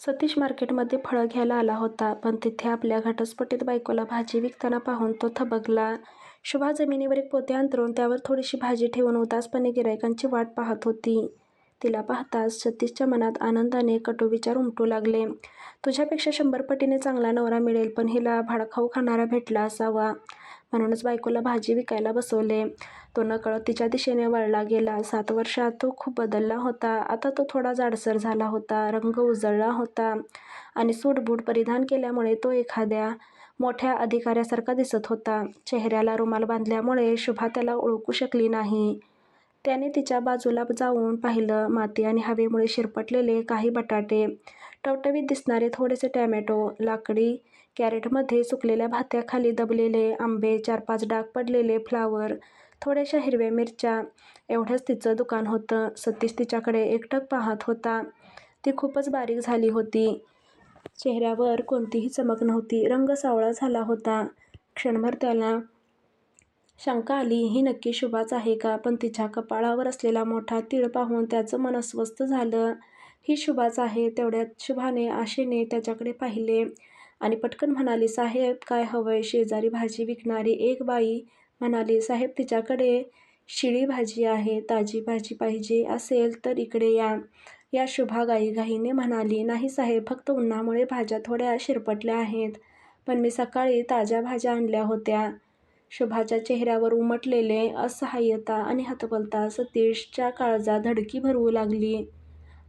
सतीश मार्केटमध्ये फळं घ्यायला आला होता. पण तिथे आपल्या घटस्फोटीत बायकोला भाजी विकताना पाहून तो थबकला. शुभा जमिनीवर एक पोते अंथरून त्यावर थोडीशी भाजी ठेवून उदासपणे गिऱ्हाईकांची वाट पाहत होती. तिला पाहताच सतीशच्या मनात आनंदाने कटू विचार उमटू लागले. तुझ्यापेक्षा शंभर पटीने चांगला नवरा मिळेल पण हिला भाडखाऊ खाणारा भेटला असावा. म्हणूनच बायकोला भाजी विकायला बसवले. तो नकळत तिच्या दिशेने वळला गेला. सात वर्षात तो खूप बदलला होता. आता तो थोडा जाडसर झाला होता. रंग उजळला होता आणि सूटबूट परिधान केल्यामुळे तो एखाद्या मोठ्या अधिकाऱ्यासारखा दिसत होता. चेहऱ्याला रुमाल बांधल्यामुळे शुभा त्याला ओळखू शकली नाही. त्याने तिच्या बाजूला जाऊन पाहिलं. माती आणि हवेमुळे शिरपटलेले काही बटाटे, टवटवीत दिसणारे थोडेसे टॅमॅटो लाकडी कॅरेटमध्ये सुकलेल्या भात्याखाली दबलेले आंबे, चार-पाच डाग पडलेले फ्लावर थोड्याशा हिरव्या मिरच्या एवढंच तिचं दुकान होतं. सतीश तिच्याकडे एकटक पाहत होता. ती खूपच बारीक झाली होती. चेहऱ्यावर कोणतीही चमक नव्हती. रंग सावळा झाला होता. क्षणभर त्याला शंका आली, ही नक्की शुभाच आहे का? पण तिच्या कपाळावर असलेला मोठा तीळ पाहून त्याचं मन अस्वस्थ झालं. ही शुभाच आहे. तेवढ्यात शुभाने आशेने त्याच्याकडे पाहिले आणि पटकन म्हणाली, साहेब, काय हवंय? शेजारी भाजी विकणारी एक बाई म्हणाली, साहेब, तिच्याकडे शिळी भाजी आहे. ताजी भाजी पाहिजे असेल तर इकडे या. या शुभा गाईघाईने म्हणाली, नाही साहेब, फक्त उन्हामुळे भाज्या थोड्या शिरपटल्या आहेत. पण मी सकाळी ताज्या भाज्या आणल्या होत्या. शुभाच्या चेहऱ्यावर उमटलेले असहाय्यता आणि हतबलता सतीशच्या काळजात धडकी भरवू लागली.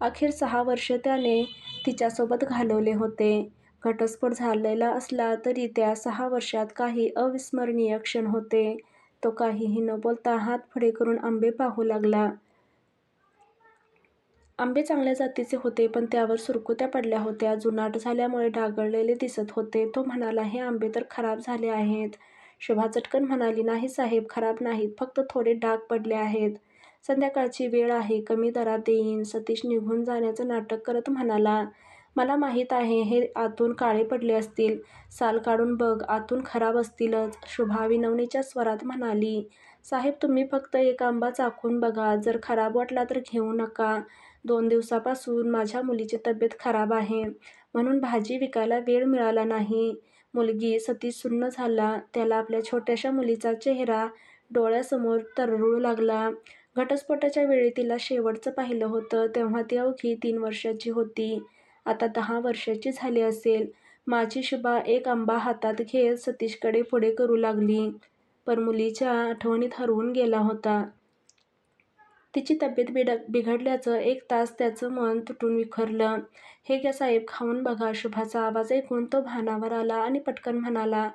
अखेर सहा वर्षं त्याने तिच्यासोबत घालवले होते. घटस्फोट झालेला असला तरी त्या सहा वर्षात काही अविस्मरणीय क्षण होते. तो काहीही न बोलता हात पुढे करून आंबे पाहू लागला. आंबे चांगल्या जातीचे होते पण त्यावर सुरकुत्या पडल्या होत्या. जुनाट झाल्यामुळे डागळलेले दिसत होते. तो म्हणाला, हे आंबे तर खराब झाले आहेत. शोभा चटकन म्हणाली, नाही साहेब, खराब नाहीत. फक्त थोडे डाग पडले आहेत. संध्याकाळची वेळ आहे. कमी दरात देईन. सतीश निघून जाण्याचं नाटक करत म्हणाला, मला माहीत आहे हे आतून काळे पडले असतील. साल काढून बघ, आतून खराब असतीलच. शुभा विनवणीच्या स्वरात म्हणाली, साहेब, तुम्ही फक्त एक आंबा चाखून बघा. जर खराब वाटला तर घेऊ नका. दोन दिवसापासून माझ्या मुलीची तब्येत खराब आहे म्हणून भाजी विकायला वेळ मिळाला नाही. मुलगी सतीश सुन्न झाला. त्याला आपल्या छोट्याशा मुलीचा चेहरा डोळ्यासमोर तरळू लागला. घटस्फोटाच्या वेळी तिला शेवटचं पाहिलं होतं तेव्हा ती अवघी तीन वर्षांची होती. आता दहा वर्षाची झाली असेल. माझी शुभा एक आंबा हातात घेत सतीशकडे पुढे करू लागली. पण मुलीच्या आठवणीत हरवून गेला होता. तिची तब्येत बिघडल्याचं एक तास त्याचं मन तुटून विखरलं. हे घ्या साहेब, खाऊन बघा. शुभाचा आवाज ऐकून तो भानावर आला आणि पटकन म्हणाला,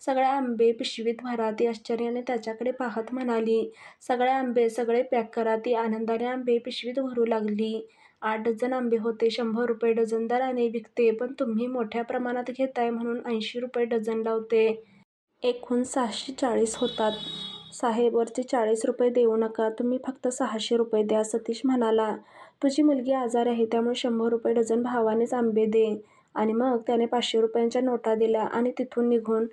सगळे आंबे पिशवीत भरा. ती आश्चर्याने त्याच्याकडे पाहत म्हणाली, सगळे आंबे? सगळे पॅक करा. ती आनंदाने आंबे पिशवीत भरू लागली. आठ डझन आंबे होते. शंभर रुपये डझन दराने विकते पण तुम्ही मोठ्या प्रमाणात घेताय म्हणून ऐंशी रुपये डझन लावते. एकूण सहाशे चाळीस होतात. साहेब, वरचे चाळीस रुपये देऊ नका. तुम्ही फक्त सहाशे रुपये द्या. सतीश म्हणाला, तुझी मुलगी आजारी आहे त्यामुळे शंभर रुपये डझन भावानेच आंबे दे. आणि मग त्याने पाचशे रुपयांच्या नोटा दिल्या आणि तिथून निघून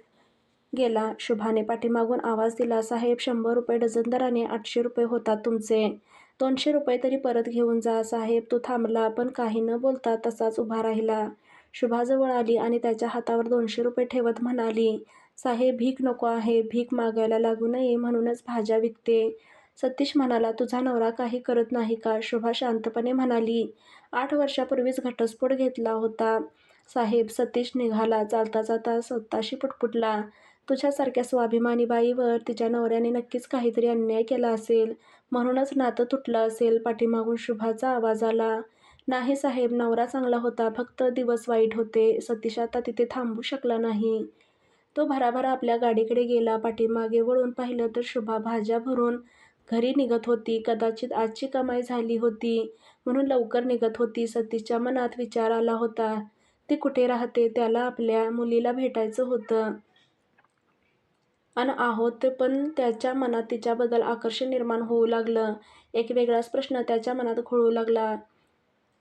गेला. शुभाने पाठीमागून आवाज दिला, साहेब, शंभर रुपये डझन दराने आठशे रुपये होतात तुमचे. दोनशे रुपये तरी परत घेऊन जा. साहेब, तो थांबला पण काही न बोलता तसाच उभा राहिला. शुभाजवळ आली आणि त्याच्या हातावर दोनशे रुपये ठेवत म्हणाली, साहेब, भीक नको आहे. भीक मागायला लागू नये म्हणूनच भाज्या विकते. सतीश म्हणाला, तुझा नवरा काही करत नाही का? शुभा शांतपणे म्हणाली, आठ वर्षापूर्वीच घटस्फोट घेतला होता साहेब. सतीश निघाला. चालता चालता स्वतःशी पुटपुटला, तुझ्यासारख्या स्वाभिमानी बाईवर तिच्या नवऱ्याने नक्कीच काहीतरी अन्याय केला असेल. म्हणूनच नातं तुटलं असेल. पाठीमागून शुभाचा आवाज आला, नाही साहेब, नवरा चांगला होता. फक्त दिवस वाईट होते. सतीश आता तिथे थांबू शकला नाही. तो भराभर आपल्या गाडीकडे गेला. पाठीमागे वळून पाहिलं तर शुभा भाज्या भरून घरी निघत होती. कदाचित आजची कमाई झाली होती म्हणून लवकर निघत होती. सतीशच्या मनात विचार आला होता, ती कुठे राहते? त्याला आपल्या मुलीला भेटायचं होतं. अन आहोत पण त्याच्या मनात तिच्याबद्दल आकर्षण निर्माण होऊ लागलं. एक वेगळाच प्रश्न त्याच्या मनात घोळू लागला.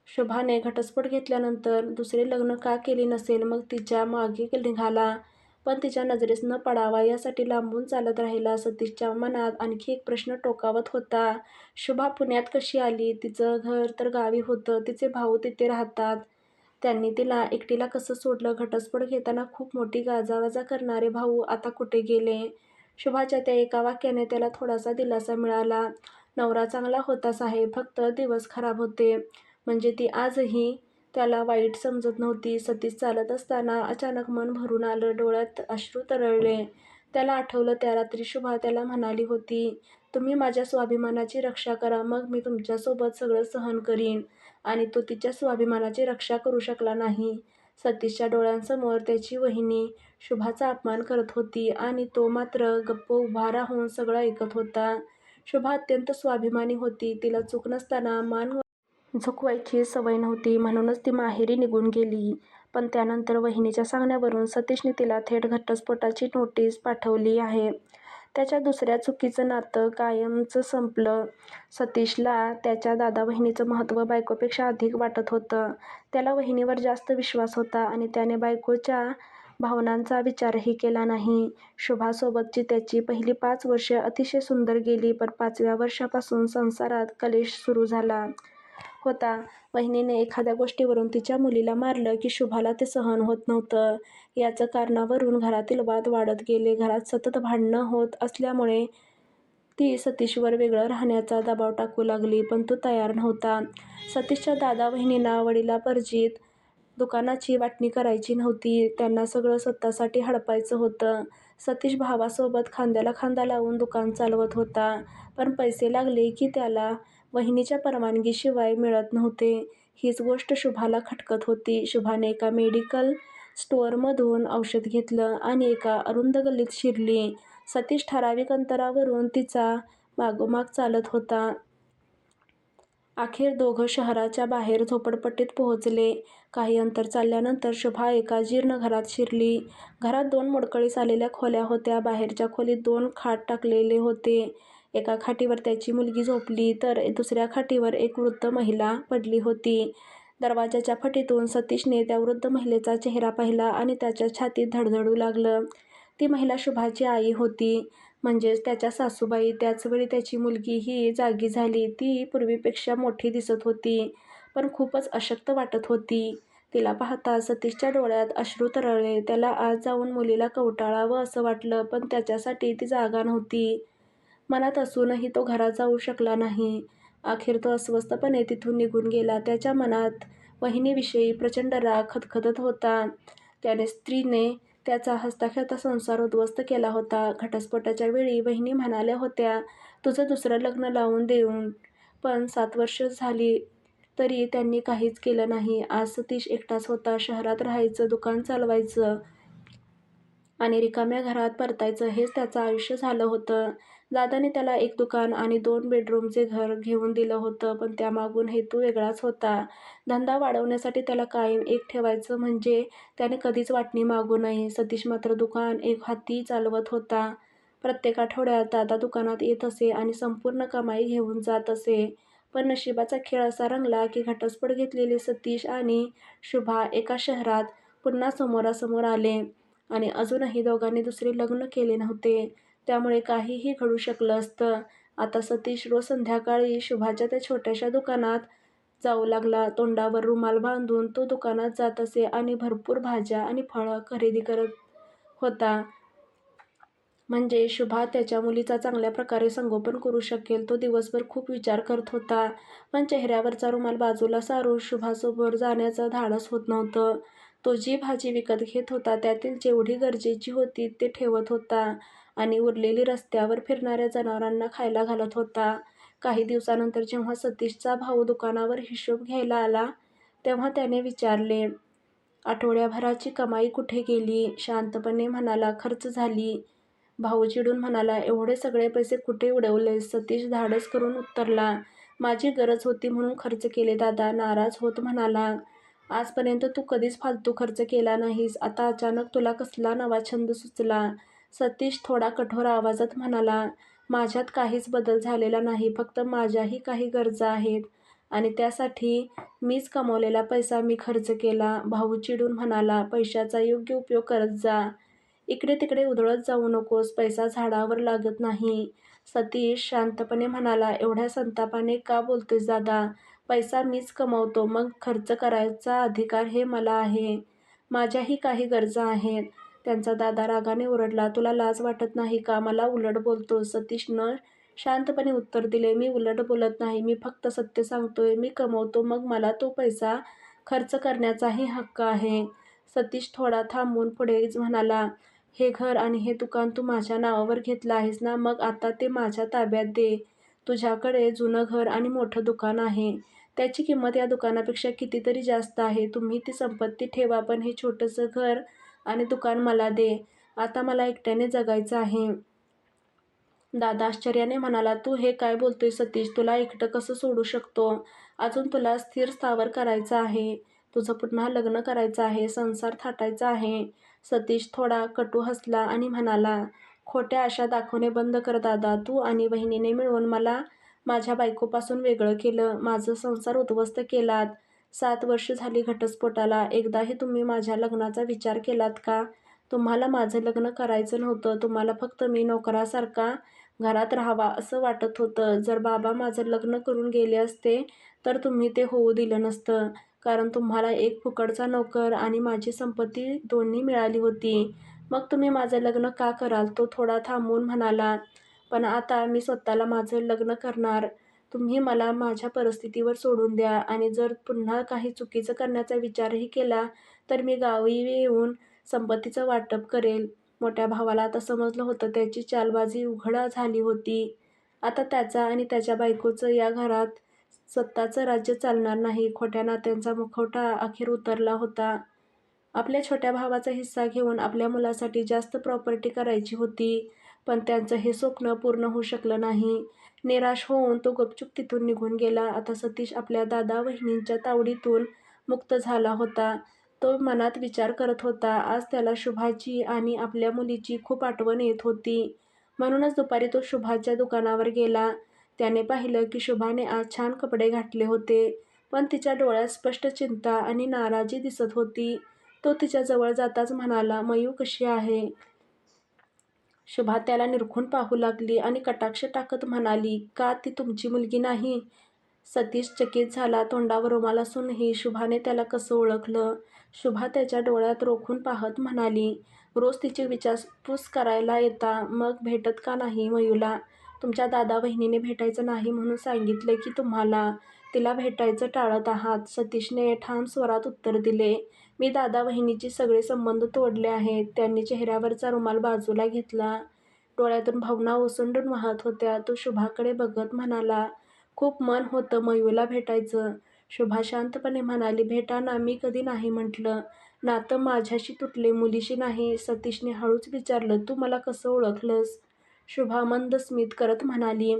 शोभाने घटस्फोट घेतल्यानंतर दुसरे लग्न का केले नसेल? मग तिच्यामागे निघाला पण तिच्या नजरेस न पडावा यासाठी लांबून चालत राहिला. सतीशच्या मनात आणखी एक प्रश्न टोकावत होता, शुभा पुण्यात कशी आली? तिचं घर तर गावी होतं. तिचे भाऊ तिथे राहतात. त्यांनी तिला एकटीला कसं सोडलं? घटस्फोट घेताना खूप मोठी गाजावाजा करणारे भाऊ आता कुठे गेले? शुभाच्या त्या एका वाक्याने त्याला थोडासा दिलासा मिळाला. नवरा चांगला होता साहेब, फक्त दिवस खराब होते. म्हणजे ती आजही त्याला वाईट समजत नव्हती. सतीश चालत असताना अचानक मन भरून आलं. डोळ्यात अश्रू तरळले. त्याला आठवलं त्या रात्री शुभा त्याला म्हणाली होती, तुम्ही माझ्या स्वाभिमानाची रक्षा करा, मग मी तुमच्यासोबत सगळं सहन करीन. आणि तो तिच्या स्वाभिमानाची रक्षा करू शकला नाही. सतीशच्या डोळ्यांसमोर त्याची वहिनी शुभाचा अपमान करत होती आणि तो मात्र गप्प उभा राहून सगळं ऐकत होता. शुभा अत्यंत स्वाभिमानी होती. तिला चूक नसताना मान झुकवायची सवय नव्हती. म्हणूनच ती माहेरी निघून गेली. पण त्यानंतर वहिनीच्या सांगण्यावरून सतीशने तिला थेट घटस्फोटाची नोटीस पाठवली आहे. त्याच्या दुसऱ्या चुकीचं नातं कायमचं संपलं. सतीशला त्याच्या दादा बहिणीचं महत्त्व बायकोपेक्षा अधिक वाटत होतं. त्याला वहिनीवर जास्त विश्वास होता आणि त्याने बायकोच्या भावनांचा विचारही केला नाही. शुभासोबतची त्याची पहिली पाच वर्षे अतिशय सुंदर गेली. पण पाचव्या वर्षापासून संसारात कलेश सुरू झाला होता. वहिनीने एखाद्या गोष्टीवरून तिच्या मुलीला मारलं की शुभाला ते सहन होत नव्हतं. याचं कारणावरून घरातील वाद वाढत गेले. घरात सतत भांडणं होत असल्यामुळे ती सतीशवर वेगळं राहण्याचा दबाव टाकू लागली. पण तो तयार नव्हता. सतीशच्या दादा-वहिनींना वडिलांपर्जित दुकानाची वाटणी करायची नव्हती. त्यांना सगळं स्वतःसाठी हडपायचं होतं. सतीश भावासोबत खांद्याला खांदा लावून दुकान चालवत होता. पण पैसे लागले की त्याला वहिनीच्या परवानगीशिवाय मिळत नव्हते. हीच गोष्ट शुभाला खटकत होती. शुभाने एका मेडिकल स्टोअरमधून औषध घेतलं आणि एका अरुंद गल्लीत शिरली. सतीश ठराविक अंतरावरून तिचा मागोमाग चालत होता. अखेर दोघं शहराच्या बाहेर झोपडपट्टीत पोहोचले. काही अंतर चालल्यानंतर शुभा एका जीर्ण घरात शिरली. घरात दोन मोडकळीस आलेल्या खोल्या होत्या. बाहेरच्या खोलीत दोन खाट टाकलेले होते. एका खाटीवर त्याची मुलगी झोपली तर दुसऱ्या खाटीवर एक वृद्ध महिला पडली होती. दरवाजाच्या फटीतून सतीशने त्या वृद्ध महिलेचा चेहरा पाहिला आणि त्याच्या छातीत धडधडू लागलं. ती महिला शुभाची आई होती. म्हणजेच त्याच्या सासूबाई. त्याचवेळी त्याची मुलगी ही जागी झाली. ती पूर्वीपेक्षा मोठी दिसत होती. पण खूपच अशक्त वाटत होती. तिला पाहता सतीशच्या डोळ्यात अश्रू तरळले. त्याला आज जाऊन मुलीला कवटाळावं असं वाटलं. पण त्याच्यासाठी ती जागा नव्हती. मनात असूनही तो घरात जाऊ शकला नाही. अखेर तो अस्वस्थपणे तिथून निघून गेला. त्याच्या मनात वहिनीविषयी प्रचंड राग खदखदत होता. त्याने स्त्रीने त्याचा हसता-खेळता संसार उद्ध्वस्त केला होता. घटस्फोटाच्या वेळी वहिनी म्हणाल्या होत्या, तुझं दुसरं लग्न लावून देऊन पण सात वर्षं झाली तरी त्यांनी काहीच केलं नाही. आज सतीश एकटाच होता. शहरात राहायचं, दुकान चालवायचं आणि रिकाम्या घरात परतायचं हेच त्याचं आयुष्य झालं होतं. दादाने त्याला एक दुकान आणि दोन बेडरूमचे घर घेऊन दिलं होतं. पण त्यामागून हेतू वेगळाच होता. धंदा वाढवण्यासाठी त्याला कायम एक ठेवायचं म्हणजे त्याने कधीच वाटणी मागू नये. सतीश मात्र दुकान एक हाती चालवत होता. प्रत्येक आठवड्यात दादा दुकानात येत असे आणि संपूर्ण कमाई घेऊन जात असे. पण नशिबाचा खेळ असा रंगला की घटस्फोट घेतलेले सतीश आणि शुभा एका शहरात पुन्हा समोरासमोर आले. आणि अजूनही दोघांनी दुसरे लग्न केले नव्हते. त्यामुळे काहीही घडू शकलं असतं. आता सतीश रोज संध्याकाळी शुभाच्या त्या छोट्याशा दुकानात जाऊ लागला. तोंडावर रुमाल बांधून तो दुकानात जात असे आणि भरपूर भाज्या आणि फळं खरेदी करत होता. म्हणजे शुभा त्याच्या मुलीचा चांगल्या प्रकारे संगोपन करू शकेल. तो दिवसभर खूप विचार करत होता. पण चेहऱ्यावरचा रुमाल बाजूला सारून शुभासोबत जाण्याचं धाडस होत नव्हतं. तो जी भाजी विकत घेत होता त्यातील जेवढी गरजेची होती ते ठेवत होता आणि उरलेली रस्त्यावर फिरणाऱ्या जनावरांना खायला घालत होता. काही दिवसानंतर जेव्हा सतीशचा भाऊ दुकानावर हिशोब घ्यायला आला तेव्हा त्याने विचारले, आठवड्याभराची कमाई कुठे गेली? शांतपणे म्हणाला, खर्च झाली. भाऊ चिडून म्हणाला, एवढे सगळे पैसे कुठे उडवले सतीश धाडस करून उत्तरला, माझी गरज होती म्हणून खर्च केले दादा. नाराज होत म्हणाला, आजपर्यंत तू कधीच फालतू खर्च केला नाहीस. आता अचानक तुला कसला नवा छंद सुचला? सतीश थोडा कठोर आवाजात म्हणाला, माझ्यात काहीच बदल झालेला नाही. फक्त माझ्याही काही गरजा आहेत आणि त्यासाठी मीच कमावलेला पैसा मी खर्च केला. भाऊ चिडून म्हणाला, पैशाचा योग्य उपयोग करत जा. इकडे-तिकडे उधळत जाऊ नकोस. पैसा झाडावर लागत नाही. सतीश शांतपणे म्हणाला, एवढ्या संतापाने का बोलतोयस दादा? पैसा मीच कमवतो मग खर्च करायचा अधिकार हे मला आहे. माझ्याही काही गरजा आहेत. त्यांचा दादा रागाने ओरडला, तुला लाज वाटत नाही का? मला उलट बोलतो सतीशनं शांतपणे उत्तर दिले, मी उलट बोलत नाही. मी फक्त सत्य सांगतोय. मी कमवतो मग मला तो पैसा खर्च करण्याचाही हक्क आहे. सतीश थोडा थांबून पुढे म्हणाला, हे घर आणि हे दुकान तू माझ्या नावावर घेतलं आहेस ना? मग आता ते माझ्या ताब्यात दे. तुझ्याकडे जुनं घर आणि मोठं दुकान आहे. त्याची किंमत या दुकानापेक्षा कितीतरी जास्त आहे. तुम्ही ती संपत्ती ठेवा पण हे छोटंसं घर आणि दुकान मला दे. आता मला एकट्याने जगायचं आहे. दादा आश्चर्याने म्हणाला, तू हे काय बोलतोय सतीश? तुला एकटं कसं सोडू शकतो? अजून तुला स्थिर स्थावर करायचं आहे. तुझं पुन्हा लग्न करायचं आहे. संसार थाटायचा आहे. सतीश थोडा कटू हसला आणि म्हणाला, खोट्या आशा दाखवणे बंद कर दादा. तू आणि बहिणीने मिळून मला माझ्या बायकोपासून वेगळं केलं. माझं संसार उद्ध्वस्त केलात. सात वर्ष झाली घटस्फोटाला. एकदाही तुम्ही माझ्या लग्नाचा विचार केलात का? तुम्हाला माझं लग्न करायचं नव्हतं. तुम्हाला फक्त मी नोकरासारखा घरात राहावा असं वाटत होतं. जर बाबा माझं लग्न करून गेले असते तर तुम्ही ते होऊ दिलं नसतं. कारण तुम्हाला एक फुकटचा नोकर आणि माझी संपत्ती दोन्ही मिळाली होती. मग तुम्ही माझं लग्न का कराल? तो थोडा थांबून म्हणाला, पण आता मी स्वतःला माझं लग्न करणार. तुम्ही मला माझ्या परिस्थितीवर सोडून द्या आणि जर पुन्हा काही चुकीचं करण्याचा विचारही केला तर मी गावी येऊन संपत्तीचं वाटप करेल. मोठ्या भावाला आता समजलं होतं त्याची चालबाजी उघड झाली होती. आता त्याचा आणि त्याच्या बायकोचं या घरात स्वतःचं राज्य चालणार नाही. खोट्या नात्यांचा मुखवटा अखेर उतरला होता. आपल्या छोट्या भावाचा हिस्सा घेऊन आपल्या मुलासाठी जास्त प्रॉपर्टी करायची होती. पण त्यांचं हे स्वप्न पूर्ण होऊ शकलं नाही. निराश होऊन तो गपचूप तिथून निघून गेला. आता सतीश आपल्या दादा वहिनींच्या तावडीतून मुक्त झाला होता. तो मनात विचार करत होता, आज त्याला शुभाची आणि आपल्या मुलीची खूप आठवण येत होती. म्हणूनच दुपारी तो शुभाच्या दुकानावर गेला. त्याने पाहिलं की शुभाने आज छान कपडे घातले होते. पण तिच्या डोळ्यात स्पष्ट चिंता आणि नाराजी दिसत होती. तो तिच्या जवळ जाताच म्हणाला, मयू कशी आहे? शुभा त्याला निरखून पाहू लागली आणि कटाक्ष टाकत म्हणाली, का ती तुमची मुलगी नाही? सतीश चकित झाला. तोंडावर रुमाल असूनही शुभाने त्याला कसं ओळखलं? शुभा त्याच्या डोळ्यात रोखून पाहत म्हणाली, रोज तिची विचारपूस करायला येता. मग भेटत का नाही मयूला? तुमच्या दादा वहिनीने भेटायचं नाही म्हणून सांगितलं की तुम्हाला? तिला भेटायचं टाळत आहात. सतीशने ठाम स्वरात उत्तर दिले, मी दादा वहिनीचे सगळे संबंध तोडले आहेत. त्यांनी चेहऱ्यावरचा रुमाल बाजूला घेतला. डोळ्यातून भावना ओसंडून वाहत होत्या. तो शुभाकडे बघत म्हणाला, खूप मन होतं मयूला भेटायचं. शुभा शांतपणे म्हणाली, भेटा ना. मी कधी नाही म्हटलं. नातं माझ्याशी तुटले, मुलीशी नाही. सतीशने हळूच विचारलं, तू मला कसं ओळखलंस? शुभा मंद स्मित करत म्हणाली,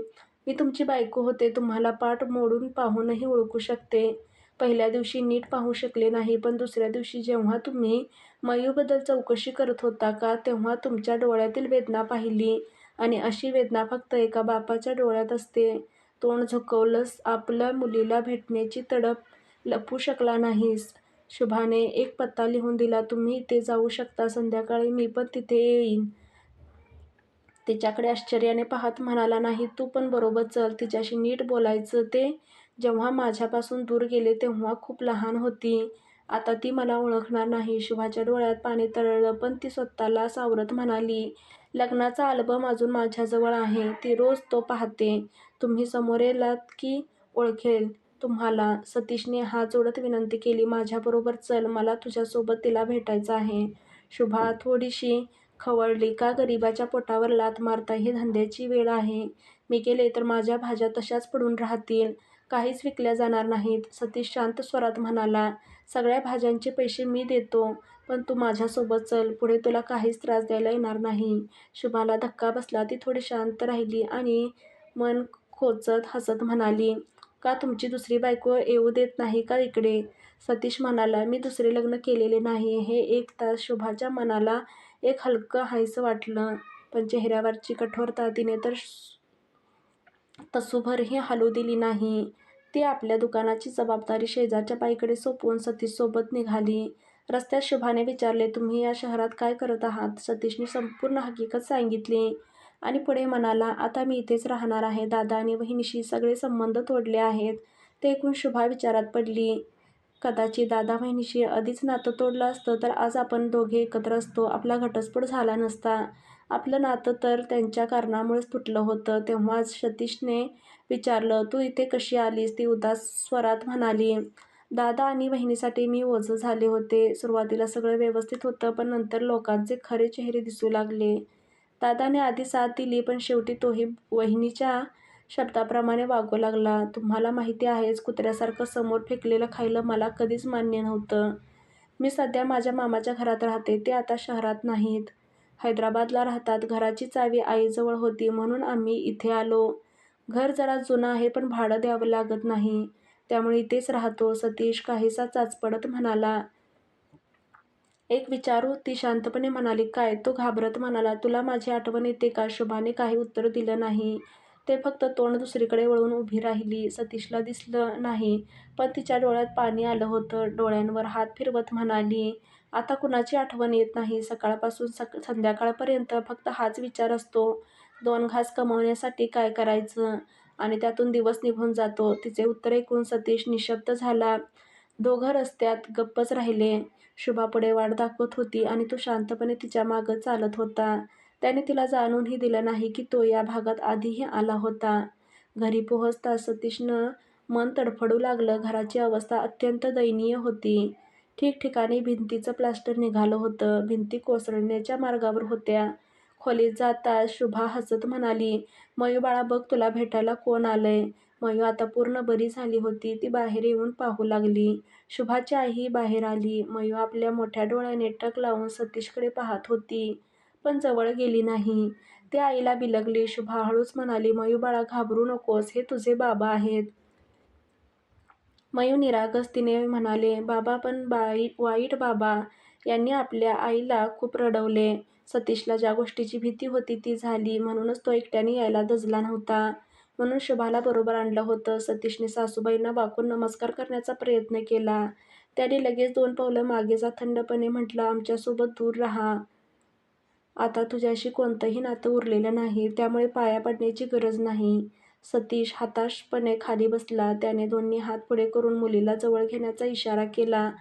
मी तुमची बायको होते. तुम्हाला पाठ मोडून पाहूनही ओळखू शकते. पहिल्या दिवशी नीट पाहू शकले नाही. पण दुसऱ्या दिवशी जेव्हा तुम्ही मयूबद्दल चौकशी करत होता का तेव्हा तुमच्या डोळ्यातील वेदना पाहिली. आणि अशी वेदना फक्त एका बापाच्या डोळ्यात असते. तोंड झुकवलंस. आपल्या मुलीला भेटण्याची तडप लपू शकला नाहीस. शुभाने एक पत्ता लिहून दिला. तुम्ही इथे जाऊ शकता. संध्याकाळी मी पण तिथे येईन. तिच्याकडे आश्चर्याने पाहत म्हणाला, नाही तू पण बरोबर चल. तिच्याशी नीट बोलायचं. ते जेव्हा माझ्यापासून दूर गेले तेव्हा खूप लहान होती. आता ती मला ओळखणार नाही. शुभाच्या डोळ्यात पाणी तरळलं. पण ती स्वतःला सावरत म्हणाली, लग्नाचा अल्बम अजून माझ्याजवळ आहे. ती रोज तो पाहते. तुम्ही समोर येलात की ओळखेल तुम्हाला. सतीशने हात जोडत विनंती केली, माझ्याबरोबर चल. मला तुझ्यासोबत तिला भेटायचं आहे. शुभा थोडीशी खवळली. का गरिबाच्या पोटावर लाथ मारता? ही धंद्याची वेळ आहे. मी गेले तर माझ्या भाज्या तशाच पडून राहतील. काहीच विकल्या जाणार नाहीत. सतीश शांत स्वरात म्हणाला, सगळ्या भाज्यांचे पैसे मी देतो. पण तू माझ्यासोबत चल. पुढे तुला काहीच त्रास द्यायला येणार नाही. शुभाला धक्का बसला. ती थोडी शांत राहिली आणि मन खोचत हसत म्हणाली, का तुमची दुसरी बायको येऊ देत नाही का इकडे? सतीश म्हणाला, मी दुसरे लग्न केलेले नाही. हे एक तास शुभाच्या मनाला एक हलकं हायसं वाटलं. पण चेहऱ्यावरची कठोरता तिने तर तसूभरही हालू दिली नाही. ती आपल्या दुकानाची जबाबदारी शेजारच्या बाईकडे सोपवून सतीशसोबत निघाली. रस्त्यात शुभाने विचारले, तुम्ही या शहरात काय करत आहात? सतीशने संपूर्ण हकीकत सांगितली. आणि पुढे म्हणाला, आता मी इथेच राहणार आहे. दादा आणि वहिनीशी सगळे संबंध तोडले आहेत. ते ऐकून शुभा विचारात पडली. कदाचित दादा बहिणीशी आधीच नातं तोडलं असतं तर आज आपण दोघे एकत्र असतो. आपला घटस्फोट झाला नसता. आपलं नातं तर त्यांच्या कारणामुळेच तुटलं होतं. तेव्हा सतीशने विचारलं, तू इथे कशी आलीस? ती उदास स्वरात म्हणाली, दादा आणि वहिनीसाठी मी ओझं झाले होते. सुरुवातीला सगळं व्यवस्थित होतं पण नंतर लोकांचे खरे चेहरे दिसू लागले. दादाने आधी साथ दिली पण शेवटी तोही वहिनीच्या शब्दाप्रमाणे वागू लागला. तुम्हाला माहिती आहेच कुत्र्यासारखं समोर फेकलेलं खायला मला कधीच मान्य नव्हतं. मी सध्या माझ्या मामाच्या घरात राहते. ते आता शहरात नाहीत. हैदराबादला राहतात. घराची चावी आईजवळ होती म्हणून आम्ही इथे आलो. घर जरा जुनं आहे पण भाडं द्यावं लागत नाही. त्यामुळे इथेच राहतो. सतीश काहीसा चाचपडत म्हणाला. एक विचारू? ती शांतपणे म्हणाली. काय? तो घाबरत म्हणाला. तुला माझी आठवण येते का? शुभाने काही उत्तर दिलं नाही. ते फक्त तोंड दुसरीकडे वळून उभी राहिली. सतीशला दिसलं नाही पण तिच्या डोळ्यात पाणी आलं होतं. डोळ्यांवर हात फिरवत म्हणाली, आता कुणाची आठवण येत नाही. सकाळपासून सक संध्याकाळपर्यंत फक्त हाच विचार असतो. दोन घास कमवण्यासाठी काय करायचं? आणि त्यातून दिवस निघून जातो. तिचे उत्तर ऐकून सतीश निशब्द झाला. दोघं रस्त्यात गप्पच राहिले. शुभा पुढे वाट दाखवत होती आणि तो शांतपणे तिच्या मागं चालत होता. त्याने तिला जाणूनही दिलं नाही की तो या भागात आधीही आला होता. घरी पोहोचता सतीशनं मन तडफडू लागलं. घराची अवस्था अत्यंत दयनीय होती. ठिकठिकाणी भिंतीचं प्लास्टर निघालं होतं. भिंती कोसळण्याच्या मार्गावर होत्या. खोलीत जाताच शुभा हसत म्हणाली, मयू बाळा बघ तुला भेटायला कोण आलंय. मयू आता पूर्ण बरी झाली होती. ती बाहेर येऊन पाहू लागली. शुभाची आईही बाहेर आली. मयू आपल्या मोठ्या डोळ्याने टक लावून सतीशकडे पाहत होती पण जवळ गेली नाही. ती आईला बिलगली. शुभा हळूच म्हणाली, मयू बाळा घाबरू नकोस. हे तुझे बाबा आहेत. मयू निरागस्तीने म्हणाले, बाबा पण वाईट बाबा. यांनी आपल्या आईला खूप रडवले. सतीशला ज्या गोष्टीची भीती होती ती झाली. म्हणूनच तो एकट्याने यायला धजला नव्हता. म्हणून शुभाला बरोबर आणलं होतं. सतीशने सासूबाईंना वाकून नमस्कार करण्याचा प्रयत्न केला. त्याने लगेच दोन पावलं मागे जात थंडपणे म्हटलं, आमच्यासोबत दूर राहा. आता तुझ्याशी कोणतंही नातं उरलेलं नाही. त्यामुळे पाया पडण्याची गरज नाही. सतीश हताशपणे खाली बसला. त्याने दोन्ही हात पुढे करून मुलीला जवळ घेण्याचा इशारा केला.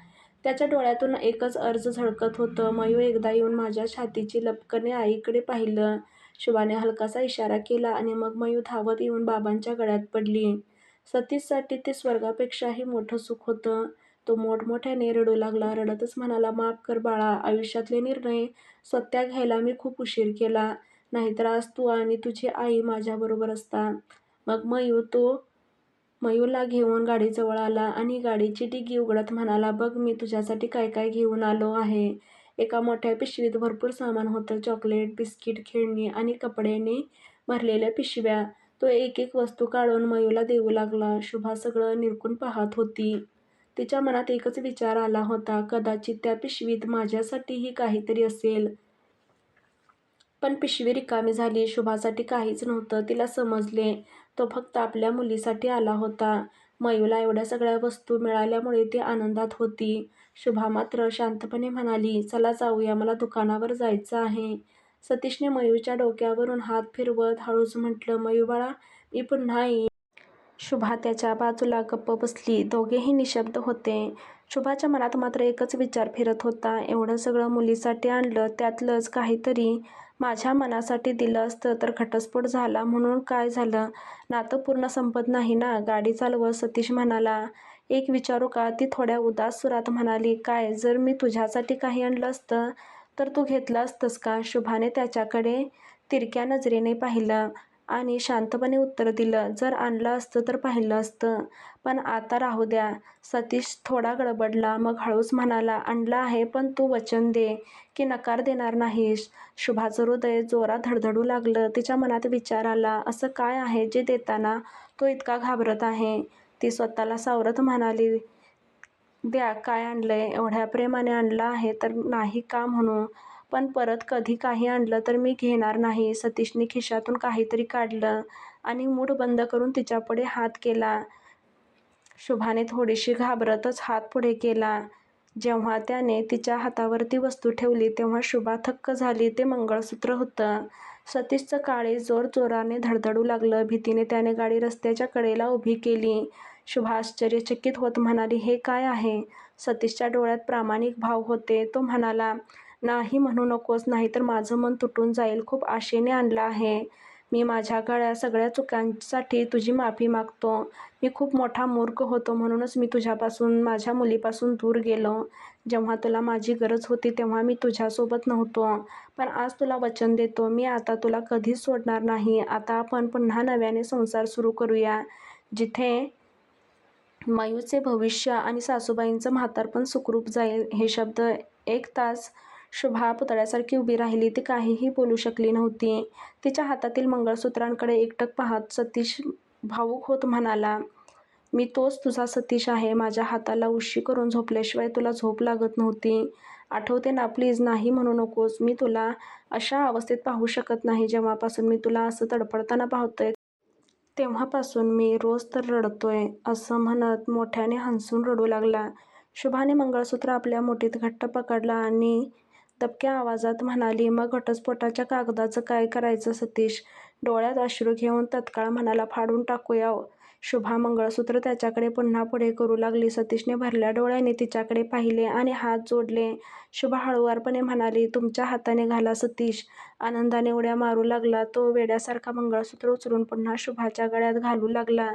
त्याच्या डोळ्यातून एकच अर्ज झळकत होतं, मयू एकदा येऊन माझ्या छातीची लपकने आईकडे पाहिलं. शिवाने हलकासा इशारा केला आणि मग मयू धावत येऊन बाबांच्या गळ्यात पडली. सतीशसाठी ते स्वर्गापेक्षाही मोठं सुख होतं. तो मोठमोठ्याने रडू लागला. रडतच म्हणाला, माफ कर बाळा. आयुष्यातले निर्णय स्वत्या घ्यायला मी खूप उशीर केला. नाहीतर आज तू आणि तुझी आई माझ्याबरोबर असता. मग मयू तो मयूला घेऊन गाडीजवळ आला आणि गाडीची डिगी उघडत म्हणाला, बघ मी तुझ्यासाठी काय काय घेऊन आलो आहे. एका मोठ्या पिशवीत भरपूर सामान होतं. चॉकलेट, बिस्किट, खेळणी आणि कपड्यांनी भरलेल्या पिशव्या. तो एक एक वस्तू काढून मयूला देऊ लागला. शुभा सगळं निरकून पाहत होती. तिच्या मनात एकच विचार आला होता, कदाचित त्या पिशवीत माझ्यासाठीही काहीतरी असेल. पण पिशवी रिकामी झाली. शुभासाठी काहीच नव्हतं. तिला समजले, तो फक्त आपल्या मुलीसाठी आला होता. मयूला एवढ्या सगळ्या वस्तू मिळाल्यामुळे ती आनंदात होती. शुभा मात्र शांतपणे म्हणाली, चला जाऊया. मला दुकानावर जायचं आहे. सतीशने मयूच्या डोक्यावरून हात फिरवत हळूच म्हटलं, मयू बाळा, मी पुन्हा येईन. शुभा त्याच्या बाजूला गप्प बसली. दोघेही निशब्द होते. शुभाच्या मनात मात्र एकच विचार फिरत होता, एवढं सगळं मुलीसाठी आणलं. त्यातलंच काहीतरी माझ्या मनासाठी दिलं असतं तर घटस्फोट झाला म्हणून काय झालं? नातं पूर्ण संपत नाही ना? गाडी चालवत सतीश म्हणाला, एक विचारू का? ती थोड्या उदास सुरात म्हणाली, काय? जर मी तुझ्यासाठी काही आणलं असतं तर तू घेतलं असतंस का? शुभाने त्याच्याकडे तिरक्या नजरेने पाहिलं आणि शांतपणे उत्तर दिलं, जर आणलं असतं तर पाहिलं असतं. पण आता राहू द्या. सतीश थोडा गडबडला. मग हळूच म्हणाला, आणलं आहे पण तू वचन दे की नकार देणार नाहीस. शुभाचं हृदय जोरात धडधडू लागलं. तिच्या मनात विचार आला, असं काय आहे जे देताना तो इतका घाबरत आहे? ती स्वतःला सावरत म्हणाली, द्या. काय आणलं आहे एवढ्या प्रेमाने आणलं आहे तर नाही का म्हणू. पण परत कधी काही आणलं तर मी घेणार नाही. सतीशने खिशातून काहीतरी काढलं आणि मूठ बंद करून तिच्यापुढे हात केला. शुभाने थोडीशी घाबरतच हात पुढे केला. जेव्हा त्याने तिच्या हातावरती वस्तू ठेवली तेव्हा शुभा थक्क झाली. ते मंगळसूत्र होतं. सतीशचं काळीज जोरजोराने धडधडू लागलं. भीतीने त्याने गाडी रस्त्याच्या कडेला उभी केली. शुभा आश्चर्यचकित होत म्हणाली हे काय आहे? सतीशच्या डोळ्यात प्रामाणिक भाव होते. तो म्हणाला नाही म्हणू नकोस नाहीतर माझं मन तुटून जाईल. खूप आशेने आणलं आहे. मी माझ्या गळ्या सगळ्या चुकांसाठी तुझी माफी मागतो. मी खूप मोठा मूर्ख होतो म्हणूनच मी तुझ्यापासून, माझ्या मुलीपासून दूर गेलो. जेव्हा तुला माझी गरज होती तेव्हा मी तुझ्यासोबत नव्हतो. पण आज तुला वचन देतो मी आता तुला कधीच सोडणार नाही. आता आपण पुन्हा नव्याने संसार सुरू करूया. जिथे मयूचे भविष्य आणि सासूबाईंचं म्हातारपण सुखरूप जाईल. हे शब्द एक तास शुभा पुतळ्यासारखी उभी राहिली. ती काहीही बोलू शकली नव्हती. तिच्या हातातील मंगळसूत्रांकडे एकटक पाहत सतीश भावूक होत म्हणाला, मी तोच तुझा सतीश आहे. माझ्या हाताला उशी करून झोपल्याशिवाय तुला झोप लागत नव्हती. आठवते ना? प्लीज नाही म्हणू नकोस. मी तुला अशा अवस्थेत पाहू शकत नाही. जेव्हापासून मी तुला असं तडफडताना पाहतोय तेव्हापासून मी रोज तर रडतोय. असं म्हणत मोठ्याने हसून रडू लागला. शुभाने मंगळसूत्र आपल्या मुठीत घट्ट पकडला आणि दबक्या आवाजात म्हणाली, मग घटस्फोटाच्या कागदाचं काय करायचं सतीश? डोळ्यात अश्रू घेऊन तत्काळ म्हणाला, फाडून टाकूया. शुभा मंगळसूत्र त्याच्याकडे पुन्हा पुढे करू लागली. सतीशने भरल्या डोळ्याने तिच्याकडे पाहिले आणि हात जोडले. शुभा हळुवारपणे म्हणाली, तुमच्या हाताने घाला सतीश. आनंदाने उड्या मारू लागला. तो वेड्यासारखा मंगळसूत्र उचलून पुन्हा शुभाच्या गळ्यात घालू लागला.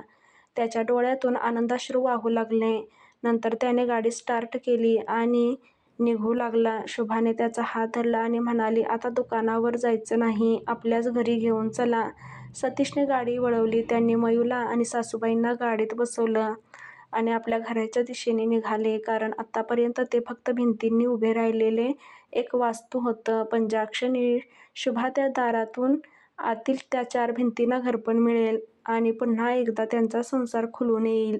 त्याच्या डोळ्यातून आनंदाश्रू वाहू लागले. नंतर त्याने गाडी स्टार्ट केली आणि निघू लागला. शुभाने त्याचा हात धरला आणि म्हणाली, आता दुकानावर जायचं नाही. आपल्याच घरी घेऊन चला. सतीशने गाडी वळवली. त्यांनी मयूला आणि सासूबाईंना गाडीत बसवलं आणि आपल्या घराच्या दिशेने निघाले. कारण आत्तापर्यंत ते फक्त भिंतींनी उभे राहिलेले एक वास्तू होतं. पण ज्या क्षणी शुभा त्या दारातून आतील त्या चार भिंतींना घरपण मिळेल आणि पुन्हा एकदा त्यांचा संसार खुलून येईल.